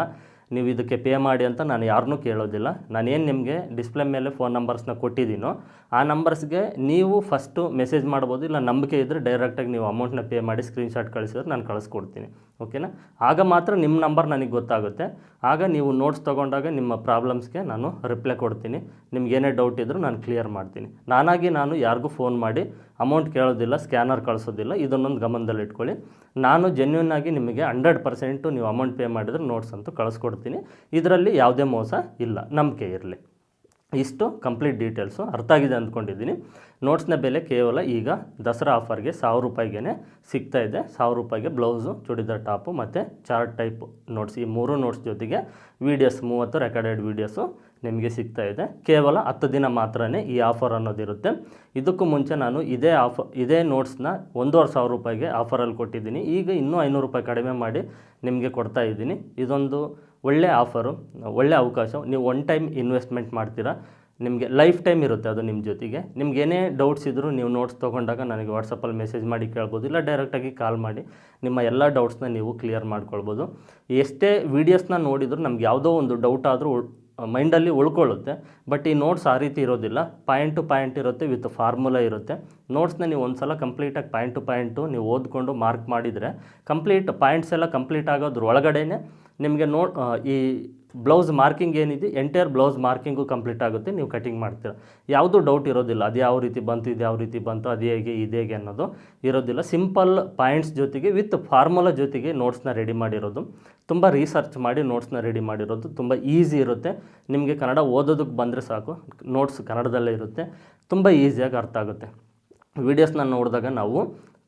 S1: ನೀವು ಇದಕ್ಕೆ ಪೇ ಮಾಡಿ ಅಂತ ನಾನು ಯಾರನ್ನೂ ಕೇಳೋದಿಲ್ಲ. ನಾನೇನು ನಿಮಗೆ ಡಿಸ್ಪ್ಲೇ ಮೇಲೆ ಫೋನ್ ನಂಬರ್ಸ್ನ ಕೊಟ್ಟಿದ್ದೀನೋ, ಆ ನಂಬರ್ಸ್ಗೆ ನೀವು ಫಸ್ಟು ಮೆಸೇಜ್ ಮಾಡ್ಬೋದು, ಇಲ್ಲ ನಂಬಿಕೆ ಇದ್ದರೆ ಡೈರೆಕ್ಟಾಗಿ ನೀವು ಅಮೌಂಟ್ನ ಪೇ ಮಾಡಿ ಸ್ಕ್ರೀನ್ಶಾಟ್ ಕಳಿಸಿದ್ರೆ ನಾನು ಕಳಿಸ್ಕೊಡ್ತೀನಿ. ಓಕೆನಾ? ಆಗ ಮಾತ್ರ ನಿಮ್ಮ ನಂಬರ್ ನನಗೆ ಗೊತ್ತಾಗುತ್ತೆ. ಆಗ ನೀವು ನೋಟ್ಸ್ ತೊಗೊಂಡಾಗ ನಿಮ್ಮ ಪ್ರಾಬ್ಲಮ್ಸ್ಗೆ ನಾನು ರಿಪ್ಲೈ ಕೊಡ್ತೀನಿ. ನಿಮ್ಗೆ ಏನೇ ಡೌಟ್ ಇದ್ದರೂ ನಾನು ಕ್ಲಿಯರ್ ಮಾಡ್ತೀನಿ. ನಾನಾಗಿ ನಾನು ಯಾರಿಗೂ ಫೋನ್ ಮಾಡಿ ಅಮೌಂಟ್ ಕೇಳೋದಿಲ್ಲ ಸ್ಕ್ಯಾನರ್ ಕಳಿಸೋದಿಲ್ಲ, ಇದನ್ನೊಂದು ಗಮನದಲ್ಲಿ ಇಟ್ಕೊಳ್ಳಿ. ನಾನು ಜೆನ್ಯೂನ್ ಆಗಿ ನಿಮಗೆ ಹಂಡ್ರೆಡ್ ಪರ್ಸೆಂಟು ನೀವು ಅಮೌಂಟ್ ಪೇ ಮಾಡಿದ್ರೆ ನೋಟ್ಸ್ ಅಂತೂ ಕಳಿಸ್ಕೊಡ್ತೀನಿ. ಇದರಲ್ಲಿ ಯಾವುದೇ ಮೋಸ ಇಲ್ಲ. ನಂಬಿಕೆ ಇರಲಿ. ಇಷ್ಟು ಕಂಪ್ಲೀಟ್ ಡೀಟೇಲ್ಸು ಅರ್ಥ ಆಗಿದೆ ಅಂದ್ಕೊಂಡಿದ್ದೀನಿ. ನೋಟ್ಸ್ನ ಬೆಲೆ ಕೇವಲ ಈಗ ದಸರಾ ಆಫರ್ಗೆ ಸಾವಿರ ರೂಪಾಯಿಗೆ ಸಿಗ್ತಾ ಇದೆ. ಸಾವಿರ ರೂಪಾಯಿಗೆ ಬ್ಲೌಸು ಚೂಡಿದಾರ್ ಟಾಪು ಮತ್ತು ಚಾರ್ಟ್ ಟೈಪ್ ನೋಟ್ಸ್ ಈ ಮೂರು ನೋಟ್ಸ್ ಜೊತೆಗೆ ವೀಡಿಯೋಸ್ ಮೂವತ್ತು ರೆಕಾರ್ಡೆಡ್ ವೀಡಿಯೋಸು ನಿಮಗೆ ಸಿಗ್ತಾ ಇದೆ. ಕೇವಲ ಹತ್ತು ದಿನ ಮಾತ್ರ ಈ ಆಫರ್ ಅನ್ನೋದಿರುತ್ತೆ. ಇದಕ್ಕೂ ಮುಂಚೆ ನಾನು ಇದೇ ಆಫ ಇದೇ ನೋಟ್ಸ್ನ ಒಂದೂವರೆ ಸಾವಿರ ರೂಪಾಯಿಗೆ ಆಫರಲ್ಲಿ ಕೊಟ್ಟಿದ್ದೀನಿ. ಈಗ ಇನ್ನೂ ಐನೂರು ರೂಪಾಯಿ ಕಡಿಮೆ ಮಾಡಿ ನಿಮಗೆ ಕೊಡ್ತಾ ಇದ್ದೀನಿ. ಇದೊಂದು ಒಳ್ಳೆ ಆಫರು ಒಳ್ಳೆ ಅವಕಾಶ. ನೀವು ಒನ್ ಟೈಮ್ ಇನ್ವೆಸ್ಟ್ಮೆಂಟ್ ಮಾಡ್ತೀರಾ, ನಿಮಗೆ ಲೈಫ್ ಟೈಮ್ ಇರುತ್ತೆ ಅದು ನಿಮ್ಮ ಜೊತೆಗೆ. ನಿಮ್ಗೆ ಏನೇ ಡೌಟ್ಸ್ ಇದ್ದರೂ ನೀವು ನೋಟ್ಸ್ ತೊಗೊಂಡಾಗ ನನಗೆ ವಾಟ್ಸಪ್ಪಲ್ಲಿ ಮೆಸೇಜ್ ಮಾಡಿ ಕೇಳ್ಬೋದು, ಇಲ್ಲ ಡೈರೆಕ್ಟಾಗಿ ಕಾಲ್ ಮಾಡಿ ನಿಮ್ಮ ಎಲ್ಲ ಡೌಟ್ಸ್ನ ನೀವು ಕ್ಲಿಯರ್ ಮಾಡ್ಕೊಳ್ಬೋದು. ಎಷ್ಟೇ ವೀಡಿಯೋಸ್ನ ನೋಡಿದರೂ ನಮ್ಗೆ ಯಾವುದೋ ಒಂದು ಡೌಟ್ ಆದರೂ ಮೈಂಡಲ್ಲಿ ಉಳ್ಕೊಳ್ಳುತ್ತೆ. ಬಟ್ ಈ ನೋಟ್ಸ್ ಆ ರೀತಿ ಇರೋದಿಲ್ಲ. ಪಾಯಿಂಟ್ ಟು ಪಾಯಿಂಟ್ ಇರುತ್ತೆ ವಿತ್ ಫಾರ್ಮುಲಾ ಇರುತ್ತೆ. ನೋಟ್ಸ್ನ ನೀವು ಒಂದು ಸಲ ಕಂಪ್ಲೀಟಾಗಿ ಪಾಯಿಂಟ್ ಟು ಪಾಯಿಂಟು ನೀವು ಓದ್ಕೊಂಡು ಮಾರ್ಕ್ ಮಾಡಿದರೆ ಕಂಪ್ಲೀಟ್ ಪಾಯಿಂಟ್ಸ್ ಎಲ್ಲ ಕಂಪ್ಲೀಟ್ ಆಗೋದ್ರ ಒಳಗಡೆನೆ ನಿಮಗೆ ನೋ ಈ ಬ್ಲೌಸ್ ಮಾರ್ಕಿಂಗ್ ಏನಿದೆ ಎಂಟೈರ್ ಬ್ಲೌಸ್ ಮಾರ್ಕಿಂಗು ಕಂಪ್ಲೀಟ್ ಆಗುತ್ತೆ, ನೀವು ಕಟಿಂಗ್ ಮಾಡ್ತೀರ. ಯಾವುದೂ ಡೌಟ್ ಇರೋದಿಲ್ಲ, ಅದು ಯಾವ ರೀತಿ ಬಂತು, ಇದು ಯಾವ ರೀತಿ ಬಂತು, ಅದು ಹೇಗೆ, ಇದು ಹೇಗೆ ಅನ್ನೋದು ಇರೋದಿಲ್ಲ. ಸಿಂಪಲ್ ಪಾಯಿಂಟ್ಸ್ ಜೊತೆಗೆ ವಿತ್ ಫಾರ್ಮುಲಾ ಜೊತೆಗೆ ನೋಟ್ಸ್ನ ರೆಡಿ ಮಾಡಿರೋದು. ತುಂಬ ರಿಸರ್ಚ್ ಮಾಡಿ ನೋಟ್ಸ್ನ ರೆಡಿ ಮಾಡಿರೋದು. ತುಂಬ ಈಸಿ ಇರುತ್ತೆ. ನಿಮಗೆ ಕನ್ನಡ ಓದೋದಕ್ಕೆ ಬಂದರೆ ಸಾಕು. ನೋಟ್ಸ್ ಕನ್ನಡದಲ್ಲೇ ಇರುತ್ತೆ. ತುಂಬ ಈಸಿಯಾಗಿ ಅರ್ಥ ಆಗುತ್ತೆ. ವೀಡಿಯೋಸ್ನ ನೋಡಿದಾಗ ನಾವು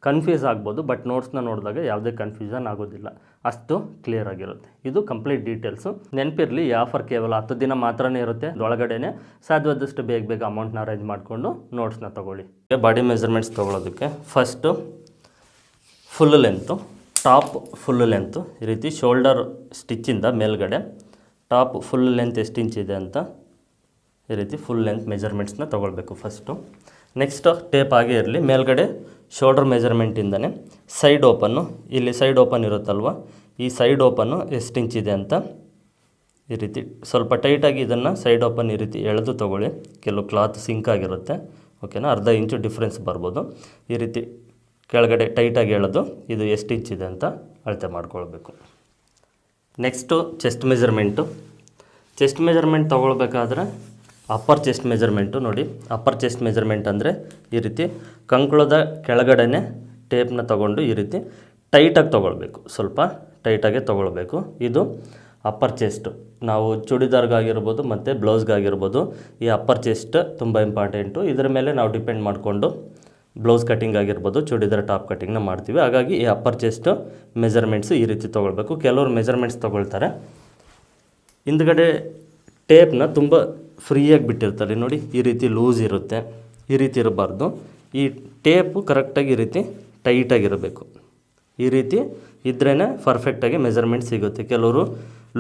S1: ಕನ್ಫ್ಯೂಸ್ ಆಗ್ಬೋದು ಬಟ್ ನೋಟ್ಸ್ನ ನೋಡಿದಾಗ ಯಾವುದೇ ಕನ್ಫ್ಯೂಷನ್ ಆಗೋದಿಲ್ಲ. ಅಷ್ಟು ಕ್ಲಿಯರ್ ಆಗಿರುತ್ತೆ. ಇದು ಕಂಪ್ಲೀಟ್ ಡೀಟೇಲ್ಸು ನೆನಪಿರಲಿ, ಈ ಆಫರ್ ಕೇವಲ ಹತ್ತು ದಿನ ಮಾತ್ರನೇ ಇರುತ್ತೆ. ಒಳಗಡೆನೆ ಸಾಧ್ಯವಾದಷ್ಟು ಬೇಗ ಬೇಗ ಅಮೌಂಟ್ನ ಅರೇಂಜ್ ಮಾಡಿಕೊಂಡು ನೋಟ್ಸ್ನ ತೊಗೊಳ್ಳಿ. Body measurements ತೊಗೊಳೋದಕ್ಕೆ first full length top full length ಈ ರೀತಿ ಶೋಲ್ಡರ್ ಸ್ಟಿಚ್ಚಿಂದ ಮೇಲ್ಗಡೆ ಟಾಪ್ ಫುಲ್ ಲೆಂತ್ ಎಷ್ಟು ಇಂಚ್ ಇದೆ ಅಂತ ಈ ರೀತಿ ಫುಲ್ ಲೆಂತ್ ಮೆಜರ್ಮೆಂಟ್ಸ್ನ ತೊಗೊಳ್ಬೇಕು ಫಸ್ಟು ನೆಕ್ಸ್ಟ್ ಟೇಪ್ ಆಗೇ ಇರಲಿ. ಮೇಲ್ಗಡೆ ಶೋಲ್ಡರ್ ಮೆಜರ್ಮೆಂಟಿಂದನೇ ಸೈಡ್ ಓಪನ್ನು ಇಲ್ಲಿ ಸೈಡ್ ಓಪನ್ ಇರುತ್ತಲ್ವ? ಈ ಸೈಡ್ ಓಪನ್ನು ಎಷ್ಟು ಇಂಚ್ ಇದೆ ಅಂತ ಈ ರೀತಿ ಸ್ವಲ್ಪ ಟೈಟಾಗಿ ಇದನ್ನು ಸೈಡ್ ಓಪನ್ ಈ ರೀತಿ ಎಳೆದು ತೊಗೊಳ್ಳಿ. ಕೆಲವು ಕ್ಲಾತ್ ಸಿಂಕ್ ಆಗಿರುತ್ತೆ. ಓಕೆನಾ ಅರ್ಧ ಇಂಚು ಡಿಫ್ರೆನ್ಸ್ ಬರ್ಬೋದು. ಈ ರೀತಿ ಕೆಳಗಡೆ ಟೈಟಾಗಿ ಎಳೆದು ಇದು ಎಷ್ಟು ಇಂಚ್ ಇದೆ ಅಂತ ಅಳತೆ ಮಾಡ್ಕೊಳ್ಬೇಕು. Next chest measurement chest measurement ತೊಗೊಳ್ಬೇಕಾದ್ರೆ upper chest measurement ನೋಡಿ. ಅಪ್ಪರ್ ಚೆಸ್ಟ್ ಮೆಜರ್ಮೆಂಟ್ ಅಂದರೆ ಈ ರೀತಿ ಕಂಕುಳದ ಕೆಳಗಡೆನೆ ಟೇಪ್ನ ತಗೊಂಡು ಈ ರೀತಿ ಟೈಟಾಗಿ ತೊಗೊಳ್ಬೇಕು. ಸ್ವಲ್ಪ ಟೈಟಾಗೆ ತೊಗೊಳ್ಬೇಕು. ಇದು ಅಪ್ಪರ್ ಚೆಸ್ಟು ನಾವು ಚೂಡಿದಾರ್ಗಾಗಿರ್ಬೋದು ಮತ್ತು ಬ್ಲೌಸ್ಗಾಗಿರ್ಬೋದು ಈ ಅಪ್ಪರ್ ಚೆಸ್ಟ್ ತುಂಬ ಇಂಪಾರ್ಟೆಂಟು ಇದರ ಮೇಲೆ ನಾವು ಡಿಪೆಂಡ್ ಮಾಡಿಕೊಂಡು ಬ್ಲೌಸ್ ಕಟಿಂಗ್ ಆಗಿರ್ಬೋದು, ಚೂಡಿದಾರ್ ಟಾಪ್ ಕಟಿಂಗ್ನ ಮಾಡ್ತೀವಿ. ಹಾಗಾಗಿ ಈ ಅಪ್ಪರ್ ಚೆಸ್ಟ್ ಮೆಜರ್ಮೆಂಟ್ಸ್ ಈ ರೀತಿ ತೊಗೊಳ್ಬೇಕು. ಕೆಲವರು ಮೆಜರ್ಮೆಂಟ್ಸ್ ತೊಗೊಳ್ತಾರೆ. ಹಿಂದ್ಗಡೆ ಟೇಪ್ನ ತುಂಬ ಫ್ರೀಯಾಗಿ ಬಿಟ್ಟಿರ್ತಾರೆ ನೋಡಿ, ಈ ರೀತಿ ಲೂಸ್ ಇರುತ್ತೆ. ಈ ರೀತಿ ಇರಬಾರ್ದು. ಈ ಟೇಪು ಕರೆಕ್ಟಾಗಿ ಈ ರೀತಿ ಟೈಟಾಗಿರಬೇಕು. ಈ ರೀತಿ ಇದ್ರೇ ಪರ್ಫೆಕ್ಟಾಗಿ ಮೆಜರ್ಮೆಂಟ್ ಸಿಗುತ್ತೆ. ಕೆಲವರು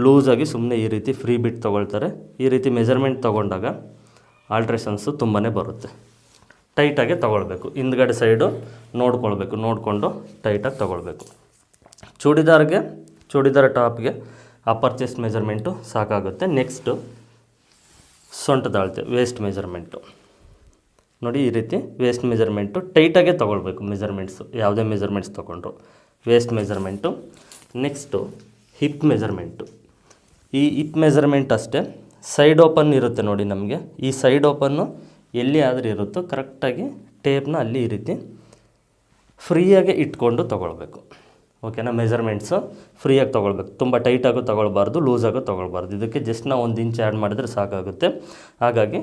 S1: ಲೂಸಾಗಿ ಸುಮ್ಮನೆ ಈ ರೀತಿ ಫ್ರೀ ಬಿಟ್ ತೊಗೊಳ್ತಾರೆ. ಈ ರೀತಿ ಮೆಜರ್ಮೆಂಟ್ ತೊಗೊಂಡಾಗ ಆಲ್ಟ್ರೇಷನ್ಸು ತುಂಬಾ ಬರುತ್ತೆ. ಟೈಟಾಗೆ ತೊಗೊಳ್ಬೇಕು. ಹಿಂದ್ಗಡೆ ಸೈಡು ನೋಡ್ಕೊಳ್ಬೇಕು. ನೋಡಿಕೊಂಡು ಟೈಟಾಗಿ ತೊಗೊಳ್ಬೇಕು. ಚೂಡಿದಾರ್ಗೆ, ಚೂಡಿದಾರ್ ಟಾಪ್ಗೆ ಅಪ್ಪರ್ ಚೆಸ್ಟ್ ಮೆಜರ್ಮೆಂಟು ಸಾಕಾಗುತ್ತೆ. ನೆಕ್ಸ್ಟು ಸೊಂಟದ ಅಳತೆ ವೇಸ್ಟ್ ಮೆಜರ್ಮೆಂಟು ನೋಡಿ ಈ ರೀತಿ ವೇಸ್ಟ್ ಮೆಜರ್ಮೆಂಟು ಟೈಟಾಗೆ ತೊಗೊಳ್ಬೇಕು ಮೆಜರ್ಮೆಂಟ್ಸು ಯಾವುದೇ ಮೆಜರ್ಮೆಂಟ್ಸ್ ತೊಗೊಂಡ್ರು. Waist measurement next hip measurement ಈ ಹಿಪ್ ಮೆಜರ್ಮೆಂಟ್ ಅಷ್ಟೇ ಸೈಡ್ ಓಪನ್ ಇರುತ್ತೆ ನೋಡಿ ನಮಗೆ. ಈ ಸೈಡ್ ಓಪನ್ನು ಎಲ್ಲಿ ಆದರೂ ಇರುತ್ತೋ ಕರೆಕ್ಟಾಗಿ ಟೇಪ್ನ ಅಲ್ಲಿ ಈ ರೀತಿ ಫ್ರೀಯಾಗಿ ಇಟ್ಕೊಂಡು ತೊಗೊಳ್ಬೇಕು. ಓಕೆನಾ ಮೆಜರ್ಮೆಂಟ್ಸು ಫ್ರೀಯಾಗಿ ತೊಗೊಳ್ಬೇಕು. ತುಂಬ ಟೈಟಾಗೂ ತೊಗೊಳ್ಬಾರ್ದು ಲೂಸಾಗೂ ತೊಗೊಳ್ಬಾರ್ದು. ಇದಕ್ಕೆ ಜಸ್ಟ್ ನಾವು ಒಂದು ಇಂಚ್ ಆ್ಯಡ್ ಮಾಡಿದ್ರೆ ಸಾಕಾಗುತ್ತೆ. ಹಾಗಾಗಿ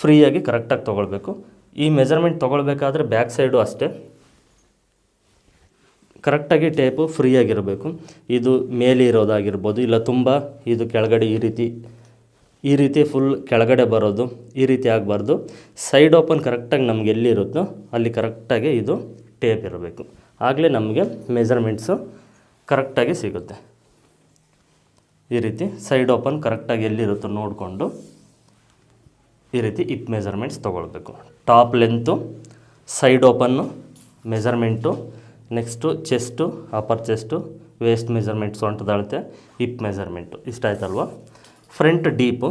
S1: ಫ್ರೀಯಾಗಿ ಕರೆಕ್ಟಾಗಿ ತೊಗೊಳ್ಬೇಕು. ಈ ಮೆಜರ್ಮೆಂಟ್ ತೊಗೊಳ್ಬೇಕಾದ್ರೆ ಬ್ಯಾಕ್ ಸೈಡು ಅಷ್ಟೇ. ಕರೆಕ್ಟಾಗಿ ಟೇಪು ಫ್ರೀಯಾಗಿರಬೇಕು ಇದು ಮೇಲೆ ಇರೋದಾಗಿರ್ಬೋದು, ಇಲ್ಲ ತುಂಬ ಇದು ಕೆಳಗಡೆ ಈ ರೀತಿ ಈ ರೀತಿ ಫುಲ್ ಕೆಳಗಡೆ ಬರೋದು, ಈ ರೀತಿ ಆಗಬಾರ್ದು. ಸೈಡ್ ಓಪನ್ ಕರೆಕ್ಟಾಗಿ ನಮ್ಗೆ ಎಲ್ಲಿರುತ್ತೋ ಅಲ್ಲಿ ಕರೆಕ್ಟಾಗಿ ಇದು ಟೇಪ್ ಇರಬೇಕು. ಆಗಲೇ ನಮಗೆ ಮೆಜರ್ಮೆಂಟ್ಸು ಕರೆಕ್ಟಾಗಿ ಸಿಗುತ್ತೆ. ಈ ರೀತಿ ಸೈಡ್ ಓಪನ್ ಕರೆಕ್ಟಾಗಿ ಎಲ್ಲಿರುತ್ತೋ ನೋಡಿಕೊಂಡು ಈ ರೀತಿ ಇಪ್ ಮೆಜರ್ಮೆಂಟ್ಸ್ ತೊಗೊಳ್ಬೇಕು. Top length side open measurement next chest upper chest waist measurements ಅಂತ ಅಳತೆ ಇಪ್ ಮೆಜರ್ಮೆಂಟು ಇಷ್ಟ ಆಯ್ತಲ್ವ ಫ್ರಂಟ್ ಡೀಪು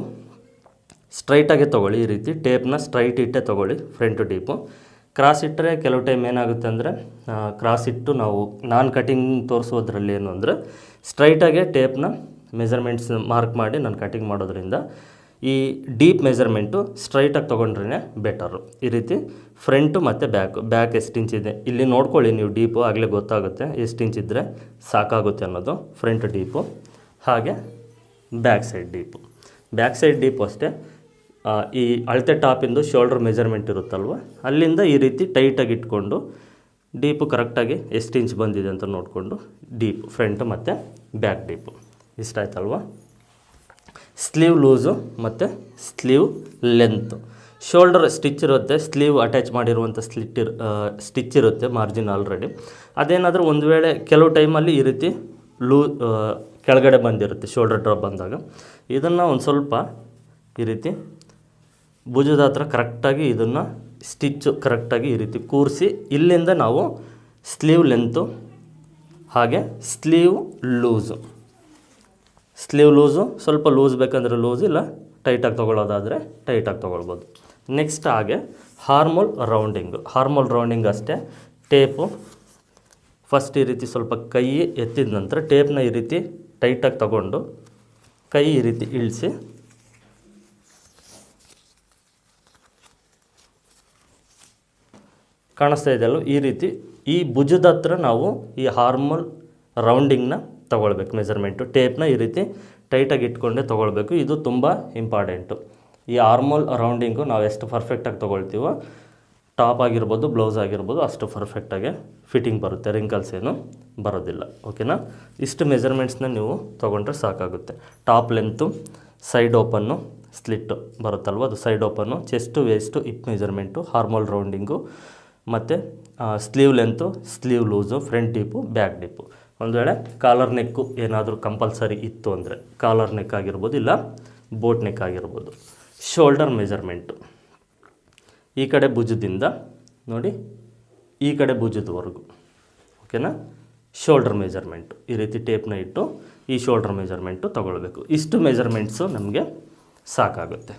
S1: ಸ್ಟ್ರೈಟಾಗೆ ತೊಗೊಳ್ಳಿ ಈ ರೀತಿ. ಟೇಪ್ನ ಸ್ಟ್ರೈಟ್ ಇಟ್ಟೆ ತೊಗೊಳ್ಳಿ. ಫ್ರಂಟ್ ಡೀಪು ಕ್ರಾಸ್ ಇಟ್ಟರೆ ಕೆಲವು ಟೈಮ್ ಏನಾಗುತ್ತೆ ಅಂದರೆ ಕ್ರಾಸ್ ಇಟ್ಟು ನಾವು, ನಾನ್ ಕಟಿಂಗ್ ತೋರಿಸೋದ್ರಲ್ಲಿ ಏನು ಅಂದರೆ ಸ್ಟ್ರೈಟಾಗೆ ಟೇಪ್ನ ಮೆಜರ್ಮೆಂಟ್ಸ್ ಮಾರ್ಕ್ ಮಾಡಿ ನಾನು ಕಟಿಂಗ್ ಮಾಡೋದ್ರಿಂದ ಈ ಡೀಪ್ ಮೆಜರ್ಮೆಂಟು ಸ್ಟ್ರೈಟಾಗಿ ತೊಗೊಂಡ್ರೇ ಬೆಟರು ಈ ರೀತಿ ಫ್ರಂಟು ಮತ್ತು ಬ್ಯಾಕು ಬ್ಯಾಕ್ ಎಷ್ಟು ಇಂಚ್ ಇದೆ? ಇಲ್ಲಿ ನೋಡ್ಕೊಳ್ಳಿ ನೀವು ಡೀಪು ಆಗಲೇ ಗೊತ್ತಾಗುತ್ತೆ ಎಷ್ಟು ಇಂಚ್ ಇದ್ದರೆ ಸಾಕಾಗುತ್ತೆ ಅನ್ನೋದು ಫ್ರಂಟ್ ಡೀಪು ಹಾಗೆ back side deep back side deep ಅಷ್ಟೇ. ಈ ಅಳತೆ ಟಾಪಿಂದು ಶೋಲ್ಡ್ರ್ ಮೆಜರ್ಮೆಂಟ್ ಇರುತ್ತಲ್ವ? ಅಲ್ಲಿಂದ ಈ ರೀತಿ ಟೈಟಾಗಿ ಇಟ್ಕೊಂಡು ಡೀಪು ಕರೆಕ್ಟಾಗಿ ಎಷ್ಟು ಇಂಚ್ ಬಂದಿದೆ ಅಂತ ನೋಡಿಕೊಂಡು ಡೀಪ್ ಫ್ರಂಟ್ ಮತ್ತು ಬ್ಯಾಕ್ ಡೀಪು. ಇಷ್ಟ ಆಯ್ತಲ್ವಾ ಸ್ಲೀವ್ ಲೂಸು ಮತ್ತು ಸ್ಲೀವ್ ಲೆಂತ್. ಶೋಲ್ಡರ್ ಸ್ಟಿಚ್ ಇರುತ್ತೆ, ಸ್ಲೀವ್ ಅಟ್ಯಾಚ್ ಮಾಡಿರುವಂಥ ಸ್ಲಿಟ್ ಇರ್ ಸ್ಟಿಚ್ ಇರುತ್ತೆ ಮಾರ್ಜಿನ್ ಆಲ್ರೆಡಿ ಅದೇನಾದರೂ ಒಂದು ವೇಳೆ ಕೆಲವು ಟೈಮಲ್ಲಿ ಈ ರೀತಿ ಲೂ ಕೆಳಗಡೆ ಬಂದಿರುತ್ತೆ ಶೋಲ್ಡರ್ ಡ್ರಾಪ್ ಬಂದಾಗ. ಇದನ್ನು ಒಂದು ಸ್ವಲ್ಪ ಈ ರೀತಿ ಭುಜದ ಹತ್ರ ಕರೆಕ್ಟಾಗಿ ಇದನ್ನು ಸ್ಟಿಚ್ಚು ಕರೆಕ್ಟಾಗಿ ಈ ರೀತಿ ಕೂರಿಸಿ ಇಲ್ಲಿಂದ ನಾವು ಸ್ಲೀವ್ ಲೆಂತು, ಹಾಗೆ ಸ್ಲೀವ್ ಲೂಸು. ಸ್ಲೀವ್ ಲೂಸು, ಸ್ವಲ್ಪ ಲೂಸ್ ಬೇಕಂದರೆ ಲೂಸ್, ಇಲ್ಲ ಟೈಟಾಗಿ ತೊಗೊಳ್ಳೋದಾದರೆ ಟೈಟಾಗಿ ತೊಗೊಳ್ಬೋದು. ನೆಕ್ಸ್ಟ್ ಹಾಗೆ ಹಾರ್ಮೋಲ್ ರೌಂಡಿಂಗು. ಹಾರ್ಮೋಲ್ ರೌಂಡಿಂಗ್ ಅಷ್ಟೇ. ಟೇಪು ಫಸ್ಟ್ ಈ ರೀತಿ ಸ್ವಲ್ಪ ಕೈ ಎತ್ತಿದ ನಂತರ ಟೇಪ್ನ ಈ ರೀತಿ ಟೈಟಾಗಿ ತಗೊಂಡು ಕೈ ಈ ರೀತಿ ಇಳಿಸಿ ಕಾಣಿಸ್ತಾ ಇದೆಯಲ್ಲ ಈ ರೀತಿ ಈ ಭುಜದ ಹತ್ರ ನಾವು ಈ ಹಾರ್ಮಲ್ ರೌಂಡಿಂಗ್ನ ತೊಗೊಳ್ಬೇಕು ಮೆಜರ್ಮೆಂಟು ಟೇಪ್ನ ಈ ರೀತಿ ಟೈಟಾಗಿ ಇಟ್ಕೊಂಡೇ ತೊಗೊಳ್ಬೇಕು. ಇದು ತುಂಬ ಇಂಪಾರ್ಟೆಂಟು ಈ ಹಾರ್ಮೋಲ್ ರೌಂಡಿಂಗು ನಾವು ಎಷ್ಟು ಪರ್ಫೆಕ್ಟಾಗಿ ತೊಗೊಳ್ತೀವೋ ಟಾಪ್ ಆಗಿರ್ಬೋದು ಬ್ಲೌಸ್ ಆಗಿರ್ಬೋದು, ಅಷ್ಟು ಪರ್ಫೆಕ್ಟಾಗಿ ಫಿಟ್ಟಿಂಗ್ ಬರುತ್ತೆ. ರಿಂಕಲ್ಸ್ ಏನು ಬರೋದಿಲ್ಲ. ಓಕೆನಾ ಇಷ್ಟು ಮೆಜರ್ಮೆಂಟ್ಸ್ನ ನೀವು ತೊಗೊಂಡ್ರೆ ಸಾಕಾಗುತ್ತೆ. Top length side open slit ಬರುತ್ತಲ್ವ? ಅದು side open chest waist hip measurement armhole rounding ಮತ್ತು sleeve length sleeve loose front deep back deep ಒಂದು ವೇಳೆ ಕಾಲರ್ ನೆಕ್ಕು ಏನಾದರೂ ಕಂಪಲ್ಸರಿ ಇತ್ತು ಅಂದರೆ ಕಾಲರ್ ನೆಕ್ ಆಗಿರ್ಬೋದು ಇಲ್ಲ ಬೋಟ್ ನೆಕ್ ಆಗಿರ್ಬೋದು. ಶೋಲ್ಡರ್ ಮೆಜರ್ಮೆಂಟು ಈ ಕಡೆ ಭುಜದಿಂದ, ನೋಡಿ, ಈ ಕಡೆ ಭುಜದವರೆಗೂ. ಓಕೆನಾ ಶೋಲ್ಡರ್ ಮೆಜರ್ಮೆಂಟು ಈ ರೀತಿ ಟೇಪ್ನ ಇಟ್ಟು ಈ ಶೋಲ್ಡರ್ ಮೆಜರ್ಮೆಂಟು ತೊಗೊಳ್ಬೇಕು. ಇಷ್ಟು ಮೆಜರ್ಮೆಂಟ್ಸು ನಮಗೆ ಸಾಕಾಗುತ್ತೆ.